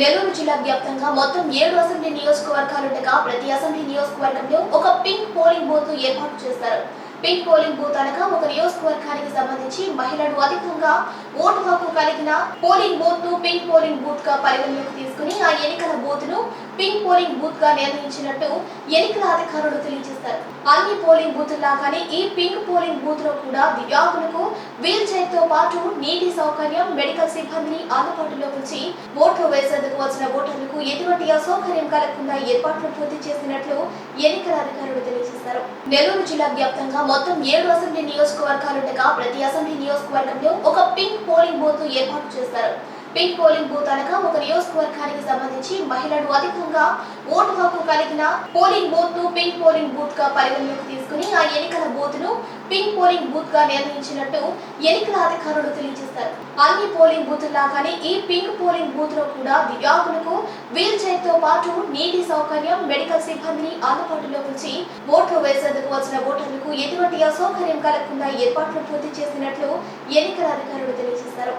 నెల్లూరు జిల్లా వ్యాప్తంగా మొత్తం ఏడు అసెంబ్లీ నియోజకవర్గాలుండగా ప్రతి అసెంబ్లీ నియోజకవర్గంలో ఒక పింక్ పోలింగ్ బూత్ ఏర్పాటు చేస్తారు. పింక్ పోలింగ్ బూత్ అనగా ఒక నియోజకవర్గానికి సంబంధించి మహిళలు అధికంగా ఓటు హక్కు కలిగిన పోలింగ్ బూత్ను పింక్ పోలింగ్ బూత్గా పరిగణలోకి తీసుకుని ఆ ఎన్నికల బూత్ను పింక్ పోలింగ్ బూత్గా నిర్ణయించినట్టు ఎన్నికల అధికారులు తెలియజేస్తారు. అన్ని పోలింగ్ బూత్ లాగానే ఈ పింక్ పోలింగ్ బూత్లో కూడా దివ్యాంగులకు పాటు నీటి సౌకర్యం మెడికల్ సిబ్బందిని అందుబాటులో ఉంచి ఓట్లు వేసేందుకు వచ్చిన ఓటర్లకు ఎటువంటి అసౌకర్యం కలగకుండా ఏర్పాట్లు పూర్తి చేసినట్లు ఎన్నికల అధికారులు తెలియజేశారు. నెల్లూరు జిల్లా వ్యాప్తంగా మొత్తం ఏడు అసెంబ్లీ నియోజకవర్గాలుండగా ప్రతి అసెంబ్లీ నియోజకవర్గంలో ఒక పింక్ పోలింగ్ బూత్ ఏర్పాటు చేస్తారు. పింక్ పోలింగ్ బూత్ అనగా ఒక నియోజకవర్గానికి సంబంధించి మహిళలు అధికంగా ఓటు హక్కు కలిగిన పోలింగ్ బూత్ను పింక్ పోలింగ్ బూత్గా పరిగణలోకి తీసుకుని ఆ బూత్ను పింక్ పోలింగ్ బూత్గా నిర్ణయించినట్టు ఎన్నికల అధికారులు తెలియజేశారు అన్ని పోలింగ్ బూత్ లాగానే ఈ పింక్ పోలింగ్ బూత్లో కూడా దివ్యాంగులకు వీల్ చైర్తో పాటు నీటి సౌకర్యం మెడికల్ సిబ్బందిని అందుబాటులో ఉంచి ఓట్లు వేసేందుకు వచ్చిన ఓటర్లకు ఎటువంటి అసౌకర్యం కలగకుండా ఏర్పాట్లు పూర్తి చేసినట్లు ఎన్నికల అధికారులు తెలియజేశారు.